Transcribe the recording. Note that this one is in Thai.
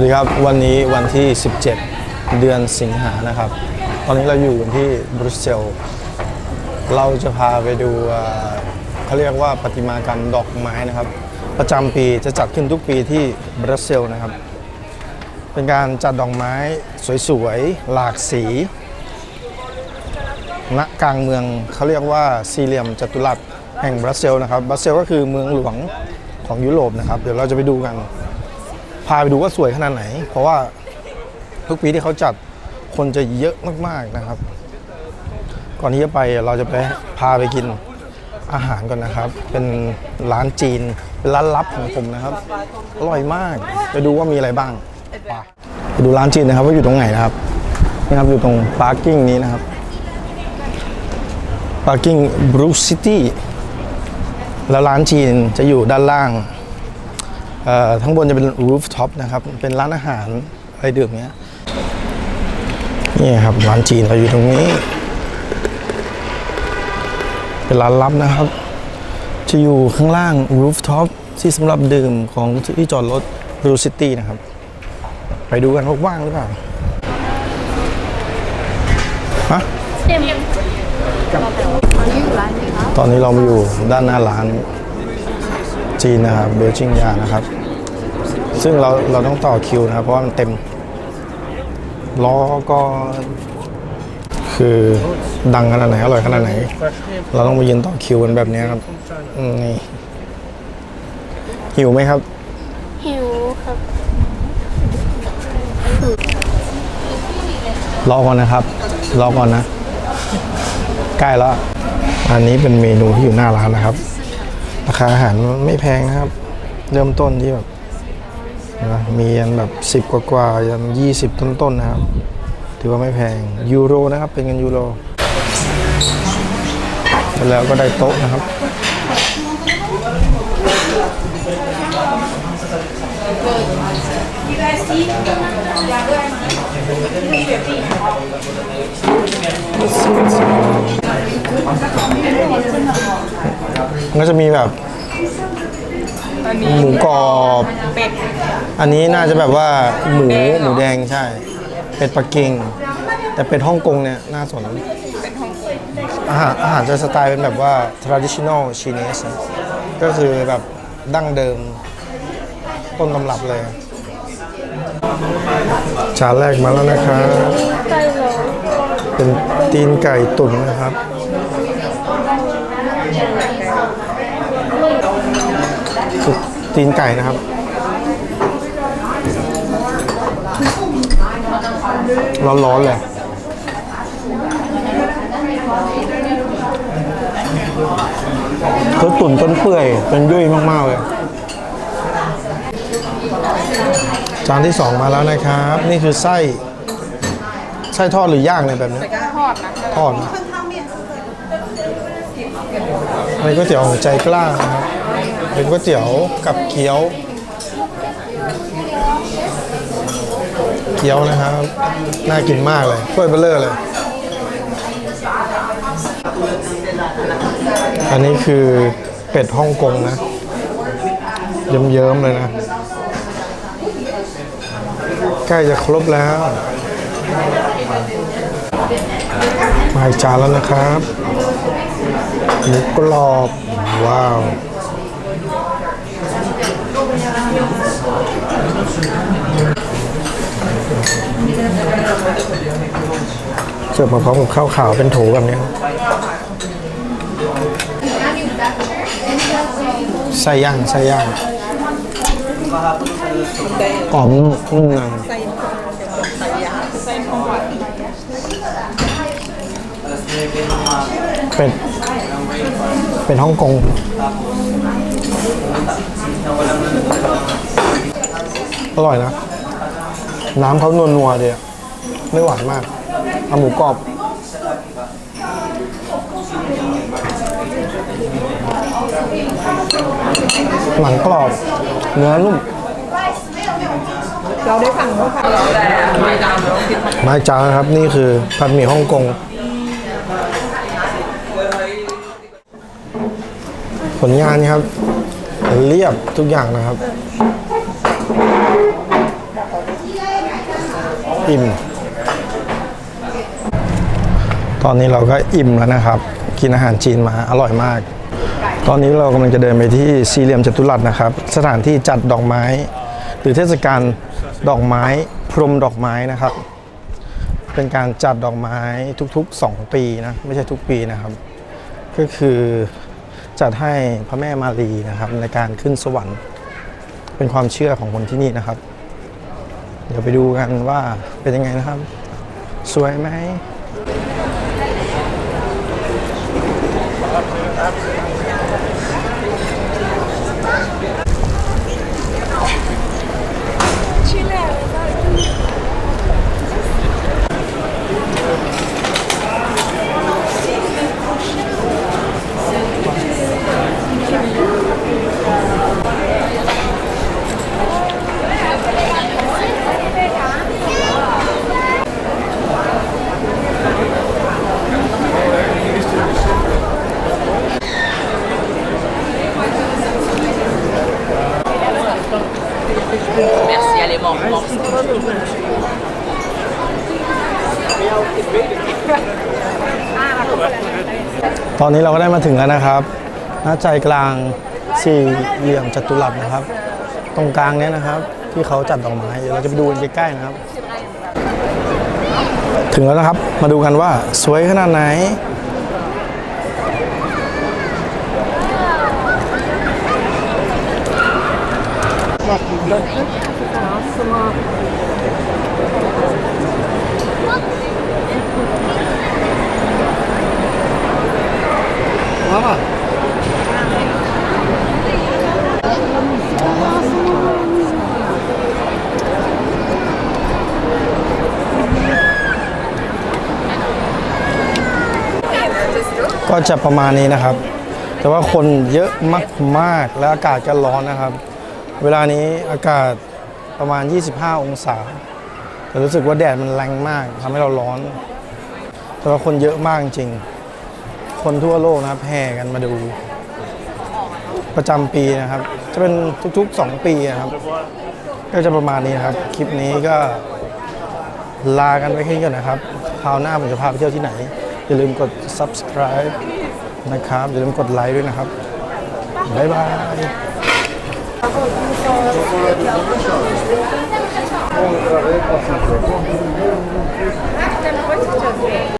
วัสดีครับ วันนี้วันที่ 17 เดือนสิงหานะครับ ตอนนี้เราอยู่กันที่บรุสเซล เราจะพาไปดูเขาเรียกว่าประติมากรรมดอกไม้นะครับ ประจำปีจะจัดขึ้นทุกปีที่บรัสเซลนะครับ เป็นการจัดดอกไม้สวยๆ หลากสีณกลางเมืองเขาเรียกว่าสี่เหลี่ยมจัตุรัสแห่งบรัสเซลนะครับบรัสเซลก็คือเมืองหลวงของยุโรปนะครับ เดี๋ยวเราจะไปดูกัน พาไปดูว่าสวยขนาดไหน เพราะว่าทุกปีที่เขาจัดคนจะเยอะมากๆนะครับ ก่อนที่จะไปเราจะไปพาไปกินอาหารก่อนนะครับ เป็นร้านจีนเป็นร้านลับของผมนะครับอร่อยมากไปดูว่ามีอะไรบ้างไปดูร้านจีนนะครับว่าอยู่ตรงไหนนะครับนี่ครับอยู่ตรงพาร์กิ้งนี้นะครับพาร์กิ้งบรูซิตี้แล้วร้านจีนจะอยู่ด้านล่าง ทั้งบนจะเป็น roof top นะครับ เป็นร้านอาหารอะไรดื่มเนี้ยนี่ครับร้านจีนเราอยู่ตรงนี้ เป็นร้านลับนะครับ จะอยู่ข้างล่าง roof top ที่สำหรับดื่มของที่จอดรถ Blue City นะครับ ไปดูกันว่าว่างหรือเปล่าฮะตอนนี้เรามาอยู่ด้านหน้าร้าน จีนนะครับเบลจิงยานะครับ ซึ่งเราเราต้องต่อคิวนะครับ เพราะว่ามันเต็มล้อก็คือดังขนาดไหนอร่อยขนาดไหน เราต้องมายืนต่อคิวกันแบบนี้ครับอืมนี่หิวไหมครับ หิวครับรอก่อนนะครับรอก่อนนะ ใกล้แล้ว อันนี้เป็นเมนูที่อยู่หน้าร้านนะครับ ราคาอาหารไม่แพงนะครับ เริ่มต้นที่แบบนะมียันแบบสิบ10 กว่ากว่ายันยี่สิบต้นๆนะครับ ถือว่าไม่แพงยูโรนะครับเป็นเงินยูโรแล้วก็ได้โต๊ะนะครับ มัน ก็จะมีแบบหมูกรอบ เป็ดอันนี้น่าจะแบบว่าหมูหมูแดงใช่ เป็ดปักกิ่ง แต่เป็ดฮ่องกงเนี่ยน่าสน เป็นฮ่องกงอาหารอาหารจะสไตล์เป็นแบบว่า traditional Chinese นะก็คือแบบดั้งเดิมต้นตำรับเลย จานแรกมาแล้วนะครับใช่เลยเป็นตีนไก่ตุ๋นนะครับ คือตีนไก่นะครับ ร้อนๆเลยคือตุ๋นจนเปื่อยเป็นยุ่ยมากๆเลย จานที่สองมาแล้วนะครับ นี่คือไส้ไส้ทอดหรือย่างเนี่ยแบบนี้ทอดนะทอดนะอันนี้ก๋วยเตี๋ยวของใจกล้านะครับ เป็นก๋วยเตี๋ยวกับเกี๊ยว เกี๊ยวนะครับ น่ากินมากเลยถ้วยเบลเลอร์เลย อันนี้คือเป็ดฮ่องกงนะ เยิ้มๆเลยนะ ใกล้จะครบแล้ว มาอีกจานแล้วนะครับหมูกรอบ ว้าว เสิร์ฟมาพร้อมกับข้าวขาวเป็นโถแบบนี้ครับไส้ย่างไส้ย่างกรอบนุ่มนุ่มในาไส้ทอดเป็ดเป็ดฮ่องกง อร่อยนะ น้ำเขานัวๆดีอะไม่หวานมากเอาหมูกรอบหนังกรอบ เนื้อนุ่มเราได้ฟังเขาค่ะเราได้ไม่ตามเราคิดมามาอีกจานนะครับนี่คือผัดหมี่ฮ่องกง ผลงานครับ เรียบทุกอย่างนะครับ อิ่ม ตอนนี้เราก็อิ่มแล้วนะครับ กินอาหารจีนมาอร่อยมาก ตอนนี้เรากำลังจะเดินไปที่สี่เหลี่ยมจัตุรัสนะครับ สถานที่จัดดอกไม้ หรือเทศกาลดอกไม้พรมดอกไม้นะครับ เป็นการจัดดอกไม้ทุกๆ 2 ปีนะไม่ใช่ทุกปีนะครับ ก็คือจัดให้พระแม่มารีนะครับในการขึ้นสวรรค์ เป็นความเชื่อของคนที่นี่นะครับ เดี๋ยวไปดูกันว่าเป็นยังไงนะครับ สวยไหม ตอนนี้เราก็ได้มาถึงแล้วนะครับหน้าใจกลางสี่เหลี่ยมจัตุรัสนะครับ ตรงกลางเนี้ยนะครับ ที่เขาจัดดอกไม้เดี๋ยวเราจะไปดูกันใกล้ๆนะครับ ถึงแล้วนะครับมาดูกันว่าสวยขนาดไหน ก็จะประมาณนี้นะครับ แต่ว่าคนเยอะมาก ๆ และอากาศก็ร้อนนะครับ เวลานี้อากาศประมาณ 25 องศา แต่รู้สึกว่าแดดมันแรงมากทำให้เราร้อน แต่ว่าคนเยอะมากจริง คนทั่วโลกนะครับแห่กันมาดูประจำปีนะครับ จะเป็นทุกๆ 2 ปีนะครับ ก็จะประมาณนี้นะครับ คลิปนี้ก็ลากันไปแค่นี้ก่อนนะครับ คราวหน้าผมจะพาไปเที่ยวที่ไหน อย่าลืมกด subscribe นะครับ อย่าลืมกดไลค์ด้วยนะครับ บ๊ายบาย